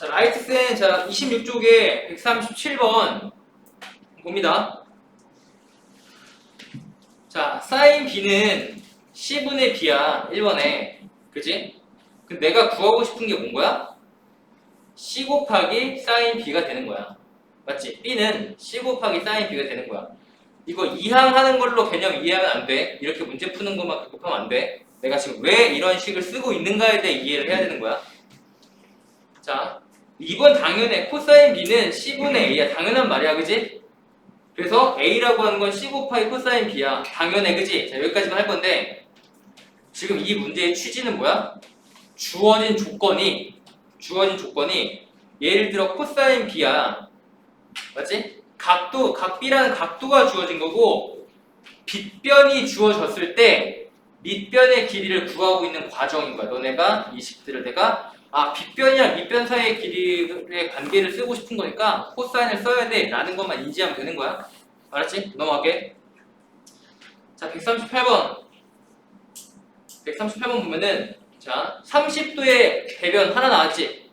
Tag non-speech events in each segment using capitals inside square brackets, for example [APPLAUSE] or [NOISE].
자, 라이트센 자 26쪽에 137번 봅니다. 자, 사인 b는 c분의 b야 1번에 그지? 근데 내가 구하고 싶은 게 뭔 거야? c 곱하기 사인 b가 되는 거야. 맞지? b는 c 곱하기 사인 b가 되는 거야. 이거 이항하는 걸로 개념 이해하면 안 돼. 이렇게 문제 푸는 것만 극복하면 안 돼. 내가 지금 왜 이런 식을 쓰고 있는가에 대해 이해를 해야 되는 거야. 자, 이번 당연해. 코사인 b는 c분의 a야. 당연한 말이야, 그지? 그래서 a라고 하는 건 c 곱하기 코사인 b야. 당연해, 그지? 자, 여기까지만 할 건데 지금 이 문제의 취지는 뭐야? 주어진 조건이 주어진 조건이 예를 들어 코사인 b야. 맞지? 각도, 각비라는 각도가 주어진 거고 빗변이 주어졌을 때 밑변의 길이를 구하고 있는 과정인 거야. 너네가 이 식들을 내가 아 빗변이랑 밑변 사이의 길이의 관계를 쓰고 싶은 거니까 코사인을 써야 돼 라는 것만 인지하면 되는 거야. 알았지? 넘어갈게. 자 138번 138번 보면은 자 30도의 배변 하나 나왔지?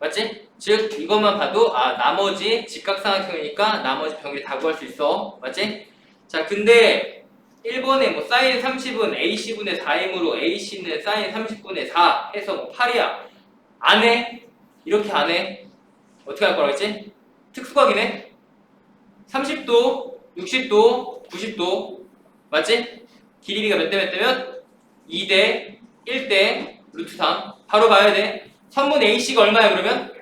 맞지? 즉 이것만 봐도 아 나머지 직각삼각형이니까 나머지 병리 다 구할 수 있어 맞지? 자 근데 1번에 뭐 사인 30은 AC분의 4이므로 AC는 사인 30분의 4 해서 뭐 8이야 안 해? 이렇게 안 해? 어떻게 할 거라 했지? 특수각이네 30도 60도 90도 맞지? 길이비가 몇 대 몇 대면 2대 1대 루트 3 바로 봐야 돼 선분 AC가 얼마야 그러면?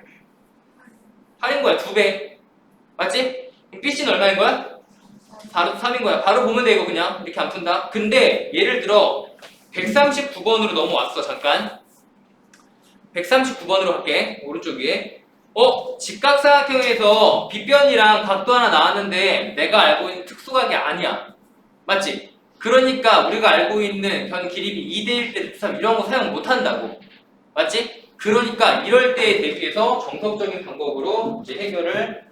8인 거야, 두 배. 맞지? 그럼 BC는 얼마인 거야? 바로 3인 거야. 바로 보면 돼, 이거 그냥. 이렇게 안 푼다. 근데 예를 들어 139번으로 넘어왔어, 잠깐. 139번으로 할게. 오른쪽 위에. 어? 직각삼각형에서 빗변이랑 각도 하나 나왔는데 내가 알고 있는 특수각이 아니야. 맞지? 그러니까 우리가 알고 있는 변 길이비 2대1 대 3 이런 거 사용 못 한다고. 맞지? 그러니까 이럴 때에 대비해서 정석적인 방법으로 이제 해결을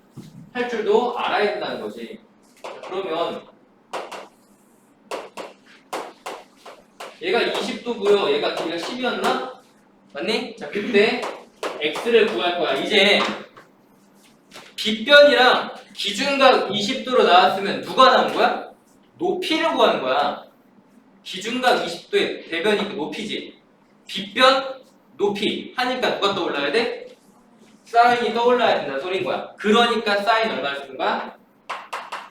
할 줄도 알아야 된다는 거지. 자, 그러면 얘가 20도고요. 얘가 길이가 10이었나? 맞니? 자, 그때 x를 구할 거야. 이제 빗변이랑 기준각 20도로 나왔으면 누가 나온 거야? 높이를 구하는 거야. 기준각 20도의 대변이 그 높이지. 빗변 높이 하니까 누가 떠올라야 돼? 사인이 떠올라야 된다는 소린 거야. 그러니까 사인 얼마를 쓰는 거야?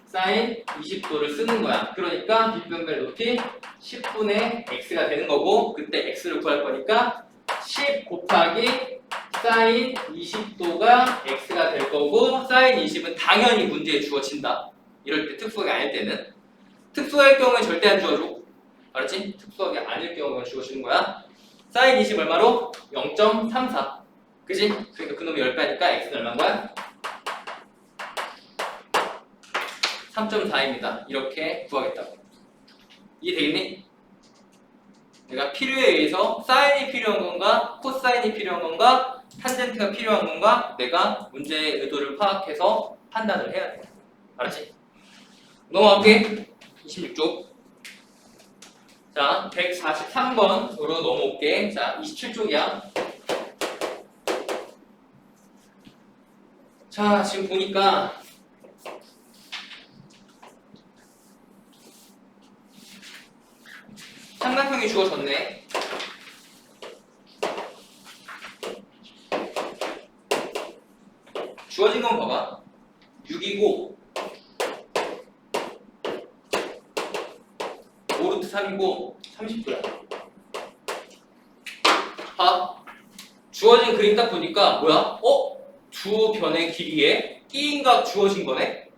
사인 20도를 쓰는 거야. 그러니까 빗변별 높이 10분의 x가 되는 거고 그때 x를 구할 거니까 10 곱하기 사인 20도가 x가 될 거고 사인 20은 당연히 문제에 주어진다. 이럴 때 특수하게 아닐 때는 특수할 경우에 절대 안 주어줘. 알았지? 특수하게 아닐 경우에 주어지는 거야. 사인 20 얼마로? 0.34 그지? 그러니까 그놈이 10배니까 x는 얼마인 거야? 3.4입니다 이렇게 구하겠다고 이해 되겠니? 내가 필요에 의해서 사인이 필요한 건가 코사인이 필요한 건가 탄젠트가 필요한 건가 내가 문제의 의도를 파악해서 판단을 해야 돼 알았지? 넘어갈게 26쪽 자, 143번으로 넘어올게. 자, 27쪽이야. 자, 지금 보니까 삼각형이 주어졌네. 주어진 건 봐봐. 6이고 5루트 3이고 30도야. 봐. 주어진 그림 딱 보니까 뭐야? 어? 두 변의 길이에 끼인각 주어진 거네?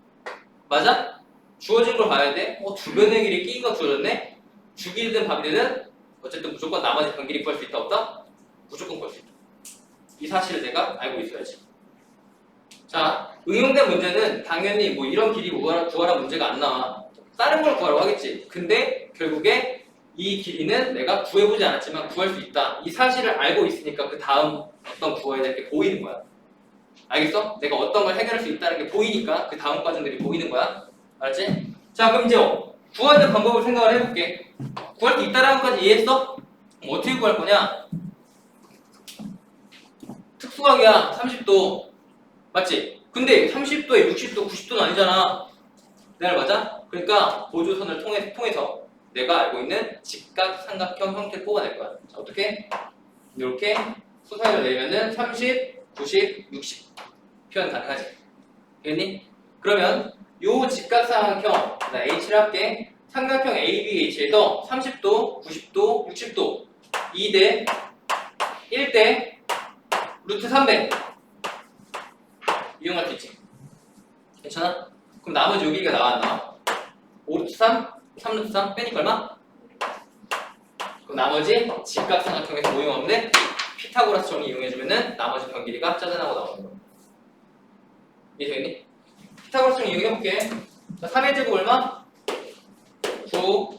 맞아? 주어진 걸 봐야 돼? 어? 두 변의 길이에 끼인각 주어졌네? 주기든 밥이든 어쨌든 무조건 나머지 변 길이 구할 수 있다 없다? 무조건 구할 수 있다. 이 사실을 내가 알고 있어야지. 자, 응용된 문제는 당연히 뭐 이런 길이 구하라, 구하라 문제가 안 나와. 다른 걸 구하라고 하겠지. 근데 결국에 이 길이는 내가 구해보지 않았지만 구할 수 있다. 이 사실을 알고 있으니까 그 다음 어떤 구해야 될 게 보이는 거야. 알겠어? 내가 어떤 걸 해결할 수 있다는 게 보이니까 그 다음 과정들이 보이는 거야. 알았지? 자, 그럼 이제 구하는 방법을 생각을 해볼게. 구할 수 있다라는 것까지 이해했어? 어떻게 구할 거냐? 특수 특수각이야 30도 맞지? 근데 30도에 60도 90도는 아니잖아 내말 맞아? 그러니까 보조선을 통해, 통해서 내가 알고 있는 직각 삼각형 형태를 뽑아낼 거야 자 어떻게? 이렇게 수사를 내면은 30, 90, 60 표현 가능하지 됐니? 그러면 요 직각삼각형 나 H를 할게 삼각형 ABH에서 30도, 90도, 60도 2대 1대 루트 3배 이용할 수 있지 괜찮아? 그럼 나머지 여기가 나와? 5루트 3, 3루트 3 빼니까 얼마? 그럼 나머지 직각삼각형에서 돼? 피타고라스 정리 이용해주면은 나머지 변 길이가 짜증나고 나오는 거야 이해되겠니? 피타고라스 정리 이용해볼게 자, 3의 제곱 얼마? 9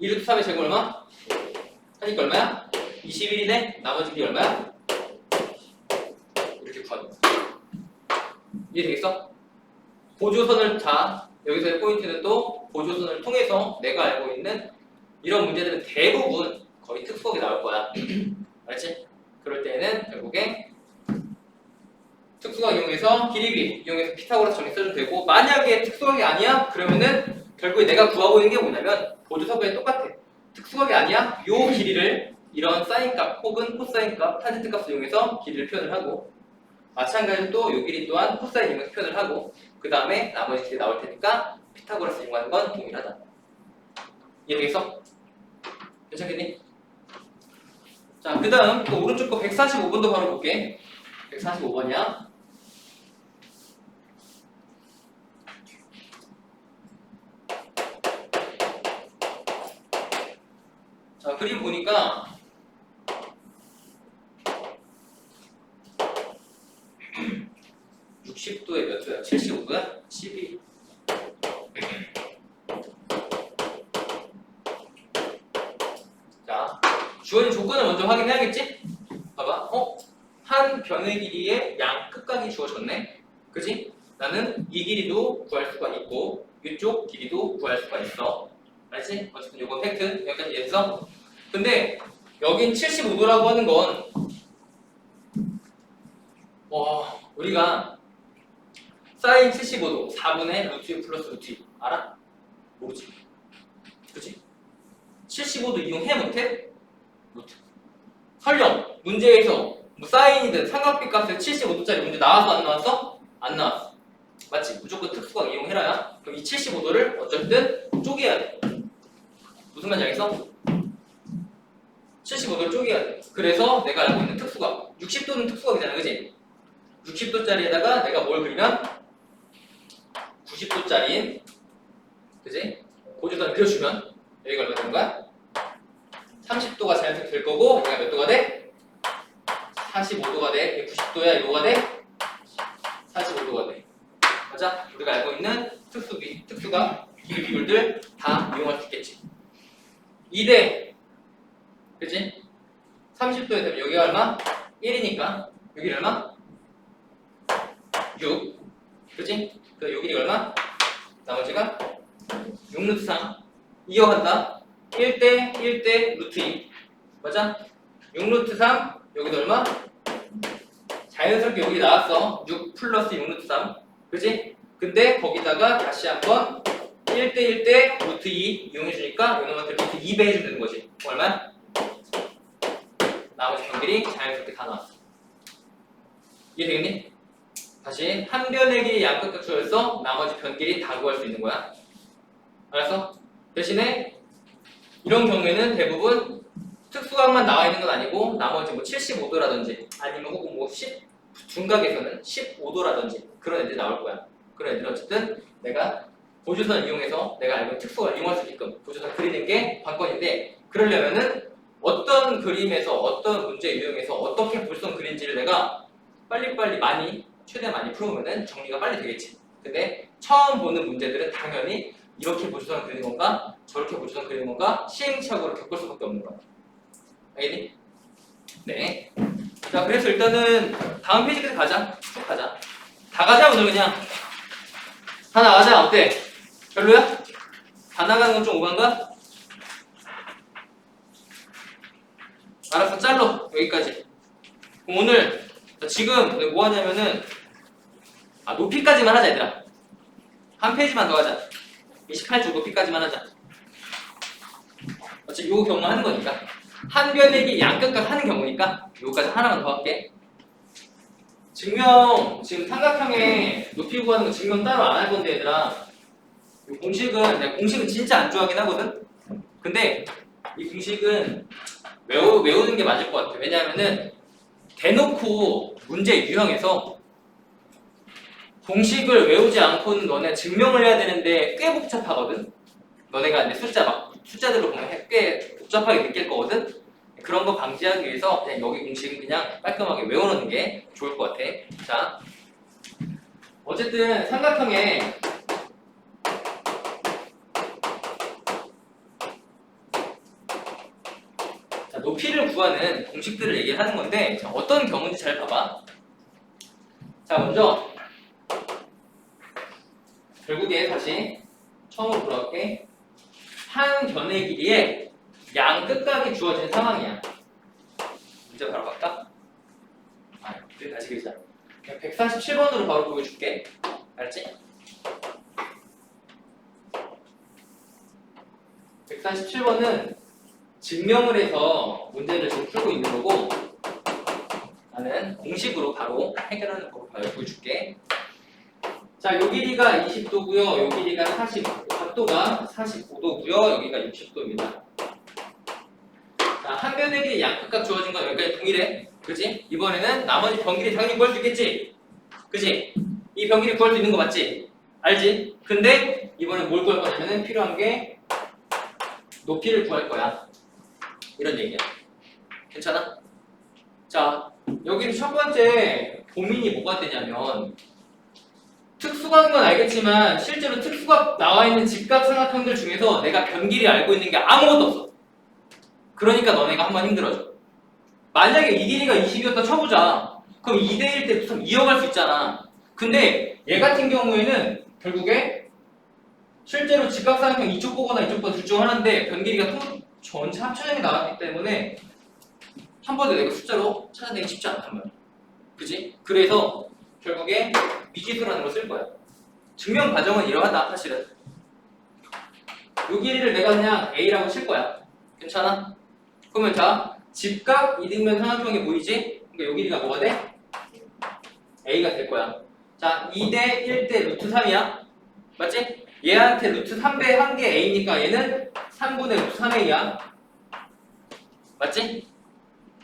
2루트 3의 제곱 얼마? 하니까 얼마야? 21이네? 나머지 길이 얼마야? 이렇게 구하는 거야 이해되겠어? 보조선을 다 여기서의 포인트는 또 보조선을 통해서 내가 알고 있는 이런 문제들은 대부분 거의 특수하게 나올 거야 [CLEARS THROAT] 알지? 그럴 때는 결국에 특수각 이용해서 길이비 이용해서 피타고라스 정리 써도 되고 만약에 특수각이 아니야? 그러면은 결국에 내가 구하고 있는 게 뭐냐면 보조석에 똑같아 특수각이 아니야? 요 길이를 이런 사인값 혹은 코사인값, 탄젠트 값을 이용해서 길이를 표현을 하고 마찬가지로 또 요 길이 또한 코사인 이용해서 표현을 하고 그 다음에 나머지 길이 나올 테니까 피타고라스 이용하는 건 동일하다 이해되겠어? 괜찮겠니? 자, 그 다음 또 오른쪽 거 145번도 바로 볼게 145번이야 자, 그림 보니까 [CLEARS THROAT] (60도에) 몇 도야? (75도야) (12) 자 주어진 조건을 먼저 확인해야겠지? 봐봐 어? 한 변의 길이의 양 끝각이 주어졌네 그지? 나는 이 길이도 구할 수가 있고 이쪽 길이도 구할 수가 있어 알지? 어쨌든 이건 팩트 여기까지 이해했어? 근데 여긴 75도라고 하는 건 와, 우리가 사인 75도 4분의 루트 2 플러스 루트 2 알아? 모르지? 그치? 75도 이용해 못해? 못해 설령 문제에서 뭐 사인이든 삼각비 값에 75도짜리 문제 나왔어 안 나왔어? 안 나왔어 맞지? 무조건 특수각 이용해라야 그럼 이 75도를 어쨌든 쪼개야 돼 무슨 말인지 알겠어? 75도를 쪼개야 돼 그래서 내가 알고 있는 특수각 60도는 특수각이잖아 그지? 60도짜리에다가 내가 뭘 그리면 90도짜리인 그지? 고주선 그려주면 여기가 얼마 되는 거야? 30도가 자연스럽게 될 거고 여기가 몇 도가 돼? 45도가 돼. 이게 90도야. 이거가 돼? 45도가 돼. 맞아? 우리가 알고 있는 특수비, 특수가 기류 비율들 다 이용할 수 있겠지. 2대 그지? 30도에 되면 여기가 얼마? 1이니까 여기 얼마? 6 그지? 그 여기 얼마? 나머지가 6 루트 3 이어간다 1대 1대 루트 2 맞아? 6 루트 3 여기도 얼마? 자연스럽게 여기 나왔어 6 플러스 6 루트 3 그지? 근데 거기다가 다시 한번 1대 1대 루트 2 이용해주니까 이놈한테 루트 2배 해주면 되는 거지 얼마? 나머지 변길이 자연스럽게 다 나왔어 이해되겠니? 다시 한 변의 길이 양끝각 주어서 나머지 변길이 다 구할 수 있는 거야 알았어? 대신에 이런 경우에는 대부분 특수각만 나와 있는 건 아니고 나머지 뭐 75도라든지 아니면 혹은 뭐 10, 중각에서는 15도라든지 그런 애들이 나올 거야. 그런 애들은 어쨌든 내가 보조선을 이용해서 내가 알고 특수각을 이용할 수 있게끔 보조선 그리는 게 관건인데 그러려면은 어떤 그림에서 어떤 문제 유형에서 어떻게 볼선 그린지를 내가 빨리빨리 많이 최대한 많이 풀어오면은 정리가 빨리 되겠지. 근데 처음 보는 문제들은 당연히 이렇게 보조선 그리는 건가 저렇게 보조선 그리는 건가 시행착오를 겪을 수밖에 없는 거야. 알겠니? 네. 자, 그래서 일단은 다음 페이지까지 가자. 쭉 가자. 다 가자, 오늘 그냥. 다 나가자. 어때? 별로야? 다 나가는 건 좀 오반가? 알았어, 잘로. 여기까지. 오늘 지금 뭐 하냐면은 아 높이까지만 하자 얘들아. 한 페이지만 더 하자. 28줄 높이까지만 하자. 어차피 요 경우 하는 거니까. 한 변액이 양끝각 하는 경우니까 요까지 하나만 더 할게. 증명. 지금 삼각형의 높이 구하는 거 증명 따로 안 할 건데 얘들아. 이 공식은 내가 공식은 진짜 안 좋아하긴 하거든? 근데 이 공식은 외우, 외우는 게 맞을 것 같아 왜냐하면은 대놓고 문제 유형에서 공식을 외우지 않고는 너네 증명을 해야 되는데 꽤 복잡하거든. 너네가 이제 숫자 막 숫자들로 보면 해- 꽤 복잡하게 느낄 거거든. 그런 거 방지하기 위해서 그냥 여기 공식은 그냥 깔끔하게 외워놓는 게 좋을 것 같아. 자, 어쨌든 삼각형에 자, 높이를 구하는 공식들을 얘기하는 건데 자, 어떤 경우인지 잘 봐봐. 자, 먼저 결국에 다시 처음으로 돌아올게. 한 변의 길이에 양 끝각이 주어진 상황이야. 문제 바로 갈까? 아, 그래 다시 그리자. 147번으로 바로 보여줄게. 알았지? 147번은 증명을 해서 문제를 지금 풀고 있는 거고 나는 공식으로 바로 해결하는 거 바로 보여줄게. 자, 요 길이가 20도고요. 요 길이가 40, 각도가 45도고요. 여기가 60도입니다. 자, 한 변의 길이 양끝각 주어진 건 여기까지 동일해. 그지? 이번에는 나머지 변길이 당연히 구할 수 있겠지? 그지? 이 변길이 구할 수 있는 거 맞지? 알지? 근데 이번엔 뭘 구할 거냐면은 필요한 게 높이를 구할 거야. 이런 얘기야. 괜찮아? 자, 여기 첫 번째 고민이 뭐가 되냐면 특수각인 건 알겠지만 실제로 특수각 나와 있는 직각삼각형들 중에서 내가 변길이 알고 있는 게 아무것도 없어. 그러니까 너네가 한번 힘들어져. 만약에 이 길이가 20이었다 쳐보자. 그럼 2대1 때부터 이어갈 수 있잖아. 근데 얘 같은 경우에는 결국에 실제로 직각삼각형 이쪽 보거나 이쪽 보거나 둘 중 하나인데 변길이가 통 전체 합쳐형이 나왔기 때문에 한 번에 내가 숫자로 찾아내기 쉽지 않단 말이야. 그지? 그래서 결국에 미지수라는 걸 쓸 거야. 증명 과정은 이러하다 사실은. 요 길이를 내가 그냥 A라고 칠 거야. 괜찮아? 그러면 자 직각 이등변 삼각형이 보이지? 그러니까 요 길이가 뭐가 돼? A가 될 거야. 자 2대 1대 루트 3이야. 맞지? 얘한테 루트 3배 한게 A니까 얘는 3분의 루트 3A야. 맞지?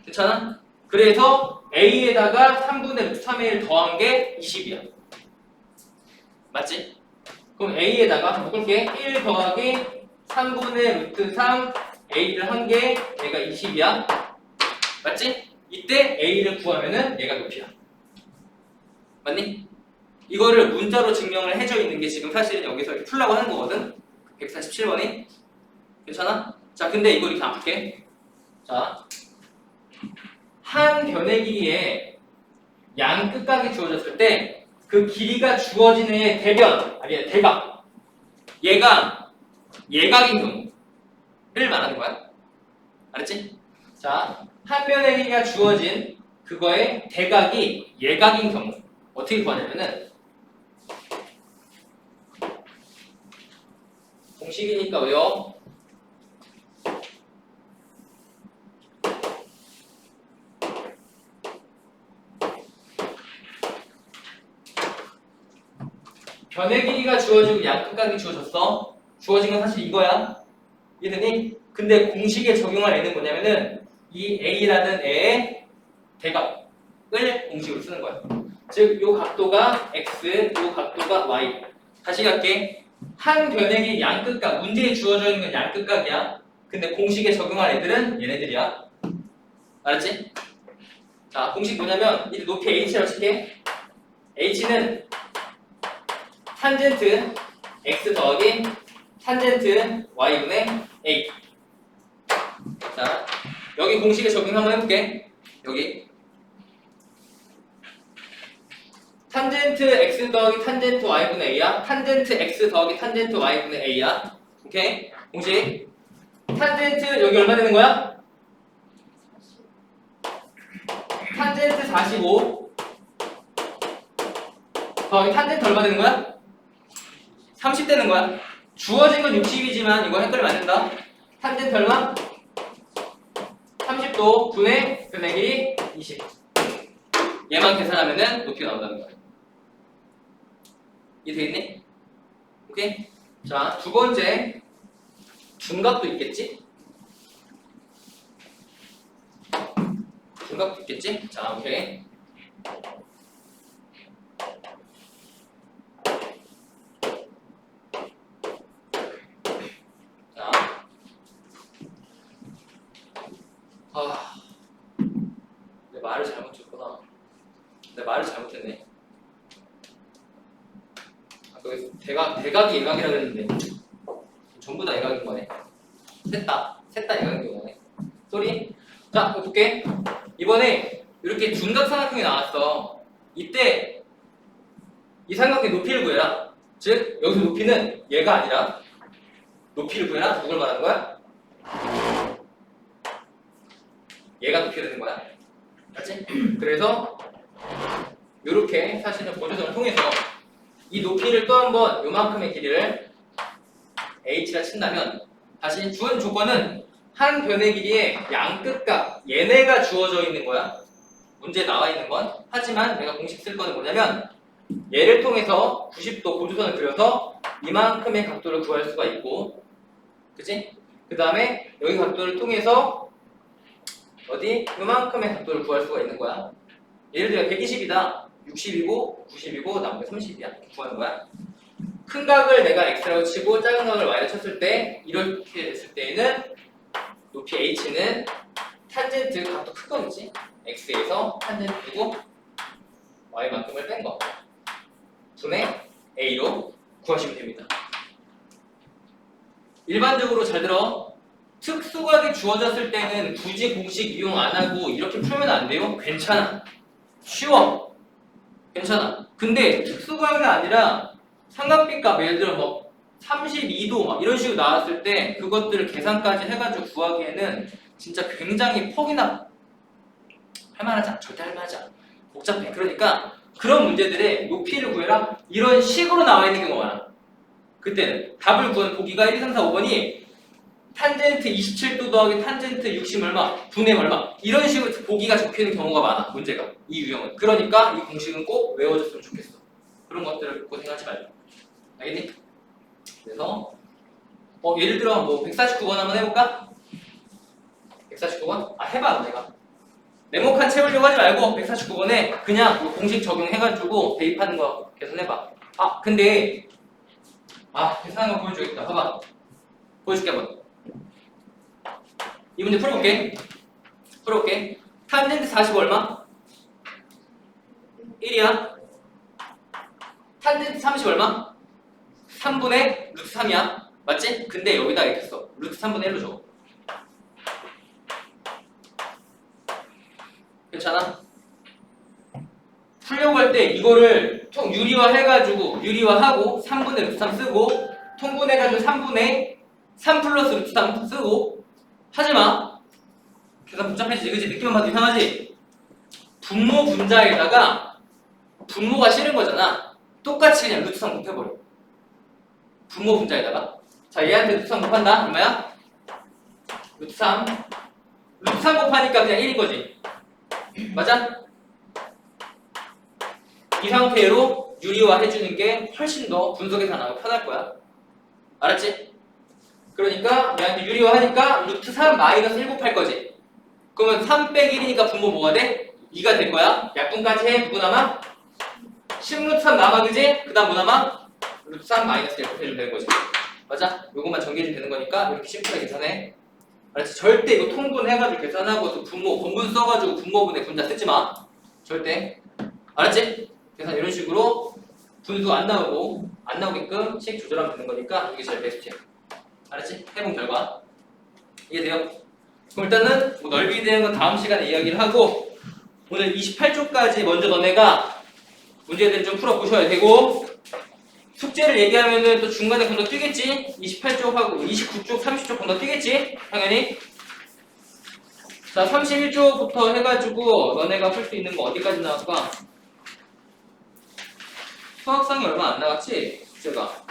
괜찮아? 그래서 A에다가 3분의 루트 3A를 더한 게 20이야. 맞지? 그럼 A에다가 묶을게 1 더하기 3분의 루트 3 A를 한 게 얘가 20이야. 맞지? 이때 A를 구하면은 얘가 높이야. 맞니? 이거를 문자로 증명을 해져 있는 게 지금 사실은 여기서 풀라고 하는 거거든. 147번이. 괜찮아? 자, 근데 이거 이렇게 안 풀게. 자, 한 변의 길이에 양 끝각이 주어졌을 때 그 길이가 주어진 애의 대변, 아니 대각. 얘가 예각인 경우를 말하는 거야. 알았지? 자, 한 변의 길이가 주어진 그거의 대각이 예각인 경우 어떻게 구하냐면은 공식이니까 외워. 변의 길이가 주어지고 양끝각이 주어졌어. 주어진 건 사실 이거야. 이해되니? 근데 공식에 적용할 애는 뭐냐면은 이 A라는 애의 대각을 공식으로 쓰는 거야. 즉, 요 각도가 X, 요 각도가 Y. 다시 갈게. 한 변의 길이 양끝각, 문제에 주어져 있는 건 양끝각이야. 근데 공식에 적용할 애들은 얘네들이야. 알았지? 자, 공식 뭐냐면 이 높이 H라고 칠게. H는 탄젠트 x 더하기 탄젠트 y분의 a. 자, 여기 공식에 적용 한번 해볼게. 여기 탄젠트 x 더하기 탄젠트 y분의 a야. 탄젠트 x 더하기 탄젠트 y분의 a야. 오케이? 공식. 탄젠트 여기 얼마 되는 거야? 탄젠트 45 더하기 탄젠트 얼마 되는 거야? 30 되는 거야. 주어진 건 60이지만 이거 헷갈리면 안 된다. 탄젠트 얼마? 30도 분의 변의 길이 20. 얘만 계산하면은 높이가 나온다는 거야. 이해 되겠니? 오케이? 자, 두 번째. 중각도 있겠지? 중각도 있겠지? 자, 오케이. 자. 아. 내 말을 잘못했구나. 내 말을 잘못했네. 아까 왜 대각이 예각이라 그랬는데. 전부 다 예각인 거네. 셋 다. 셋다 예각인 거네. 소리? 자, 볼게. 이번에 이렇게 둔각 삼각형이 나왔어. 이때 이 삼각형의 높이를 구해라. 즉, 여기서 높이는 얘가 아니라 높이를 구해라. 누굴 말하는 거야? 얘가 높이가 되는 거야. 맞지? [CLEARS THROAT] 그래서 이렇게 사실은 보조선을 통해서 이 높이를 또 한번 요만큼의 길이를 h가 친다면 다시 주어진 조건은 한 변의 길이의 양끝각 얘네가 주어져 있는 거야. 문제에 나와 있는 건 하지만 내가 공식 쓸 거는 뭐냐면 얘를 통해서 90도 보조선을 그려서 이만큼의 각도를 구할 수가 있고 그치? 그 다음에 여기 각도를 통해서 어디? 이만큼의 각도를 구할 수가 있는 거야. 예를 들어 120이다. 60이고 90이고 나머지 30이야. 이렇게 구하는 거야. 큰 각을 내가 x라고 치고 작은 각을 y라고 쳤을 때 이렇게 됐을 때에는 높이 h는 탄젠트 각도 큰 거겠지? x에서 탄젠트고 y만큼을 뺀 거. 분의 a로 구하시면 됩니다. 일반적으로 잘 들어. 특수각이 주어졌을 때는 굳이 공식 이용 안 하고 이렇게 풀면 안 돼요? 괜찮아. 쉬워. 괜찮아. 근데 특수각이 아니라 삼각비값 예를 들어 뭐 32도 막 이런 식으로 나왔을 때 그것들을 계산까지 해가지고 구하기에는 진짜 굉장히 폭이나 할만하지 않아. 절대 할만하지 않아. 복잡해. 그러니까 그런 문제들의 높이를 구해라. 이런 식으로 나와 있는 경우가 많아. 그때는 답을 구한 보기가 1, 2, 3, 4, 5번이 탄젠트 27도 더하기 탄젠트 60 얼마, 분의 얼마? 이런 식으로 보기가 적혀 있는 경우가 많아 문제가. 이 유형은. 그러니까 이 공식은 꼭 외워줬으면 좋겠어. 그런 것들을 고생하지 말고 알겠니? 그래서 어 예를 들어 뭐 149번 한번 해볼까? 149번? 아 해봐 내가. 네모칸 채우려고 하지 말고 149번에 그냥 뭐 공식 적용해가지고 대입하는 거 계산해봐. 아 근데 아 계산한 거 보여주겠다. 봐봐. 보여줄게 한번 이 문제 풀어볼게. 풀어볼게. 탄젠트 40 얼마? 1이야. 탄젠트 30 얼마? 3분의 루트 3이야. 맞지? 근데 여기다 이렇게 써. 루트 3분의 1로 줘. 괜찮아? 풀려고 할 때 이거를 통 유리화 해가지고 유리화 하고 3분의 루트 3 쓰고 통분해가지고 3분의 3 플러스 루트 3 쓰고 하지마. 계산 복잡해지지, 그지? 느낌만 봐도 이상하지? 분모 분자에다가 분모가 싫은 거잖아. 똑같이 그냥 루트 3 곱해버려. 분모 분자에다가. 자, 얘한테 루트 3 곱한다. 얼마야? 루트 3. 루트 3 곱하니까 그냥 1인 거지. 맞아? 이 상태로 유리화 해주는 게 훨씬 더 분석 계산하고 편할 거야. 알았지? 그러니까 얘한테 유리화하니까 루트 3 마이너스 1 곱할 거지. 그러면 3 빼기 1이니까 분모 뭐가 돼? 2가 될 거야. 약분까지 해. 누구 남아? 10루트 3 남아 그지? 그 다음 뭐 남아? 루트 3 마이너스 1 곱해주면 되는 거지. 맞아? 요것만 정리해주면 되는 거니까 이렇게 심플하게 계산해. 알았지? 절대 이거 통분해가지고 계산하고 또 분모, 본분 써가지고 분모분의 분자 쓰지 마. 절대. 알았지? 그래서 이런 식으로 분수 안 나오고 안 나오게끔 식 조절하면 되는 거니까 이게 제일 베스트야. 알았지? 해본 결과 이해 돼요? 그럼 일단은 뭐 넓이에 대한 건 다음 시간에 이야기를 하고 오늘 28쪽까지 먼저 너네가 문제들 좀 풀어보셔야 되고 숙제를 얘기하면은 또 중간에 건너 뛰겠지? 28쪽하고 29쪽, 30쪽 건너 뛰겠지? 당연히 자 31쪽부터 해가지고 너네가 풀 수 있는 거 어디까지 나올까? 수학상이 얼마 안 나갔지? 제가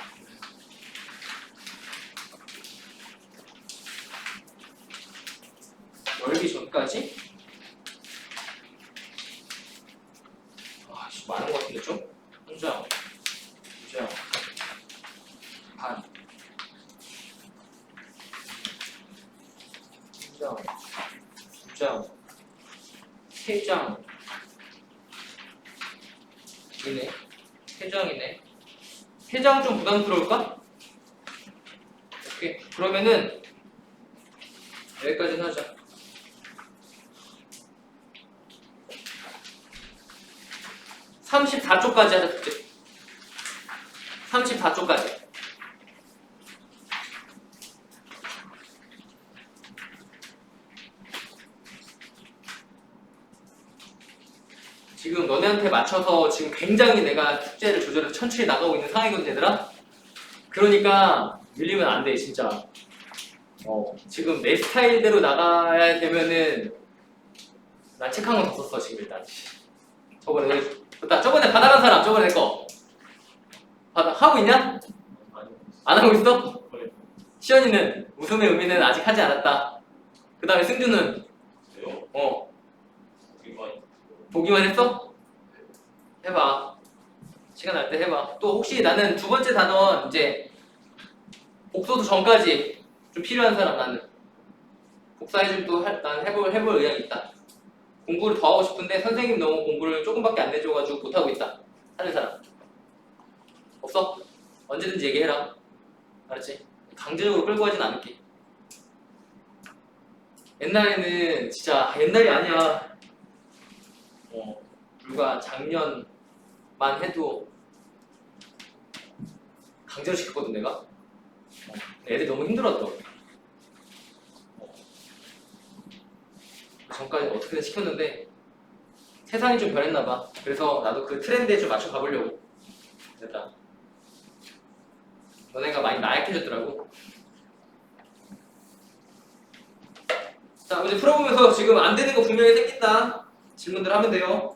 열기 전까지? 아씨 많은 것 같은데 좀? 혼자 혼자 반 장, 두 장, 세 장, 이네, 세 장이네. 세장 좀 부담스러울까? 오케이. 그러면은 여기까지는 하자. 삼십사 쪽까지 하자, 숙제. 삼십사 쪽까지. 지금 너네한테 맞춰서 지금 굉장히 내가 숙제를 조절해서 천천히 나가고 있는 상황이거든 얘들아 그러니까 밀리면 안 돼 진짜 어, 지금 내 스타일대로 나가야 되면은 난책한 권 더 썼어 지금 일단 저번에 됐다 저번에 받아간 사람 저번에 내거 받아 하고 있냐? 안 하고 있어? 시연이는 웃음의 의미는 아직 하지 않았다 그 다음에 승주는 어 보기만 했어? 해봐. 시간 날 때 해봐. 또 혹시 나는 두 번째 단원 이제 복소도 전까지 좀 필요한 사람 나는 복사해 줄도 할, 난 해볼 해볼 의향이 있다. 공부를 더 하고 싶은데 선생님 너무 공부를 조금밖에 안 내줘가지고 못 하고 있다. 하는 사람 없어? 언제든지 얘기해라. 알았지? 강제적으로 끌고 가진 않을게. 옛날에는 진짜 아, 옛날이 아니야. 어, 불과 작년만 해도 강제로 시켰거든 내가 어, 애들이 너무 힘들었어 전까지 어떻게든 시켰는데 세상이 좀 변했나 봐. 그래서 나도 그 트렌드에 좀 맞춰 가보려고. 됐다. 너네가 많이 나약해졌더라고. 자 이제 풀어보면서 지금 안 되는 거 분명히 생긴다. 질문들 하면 돼요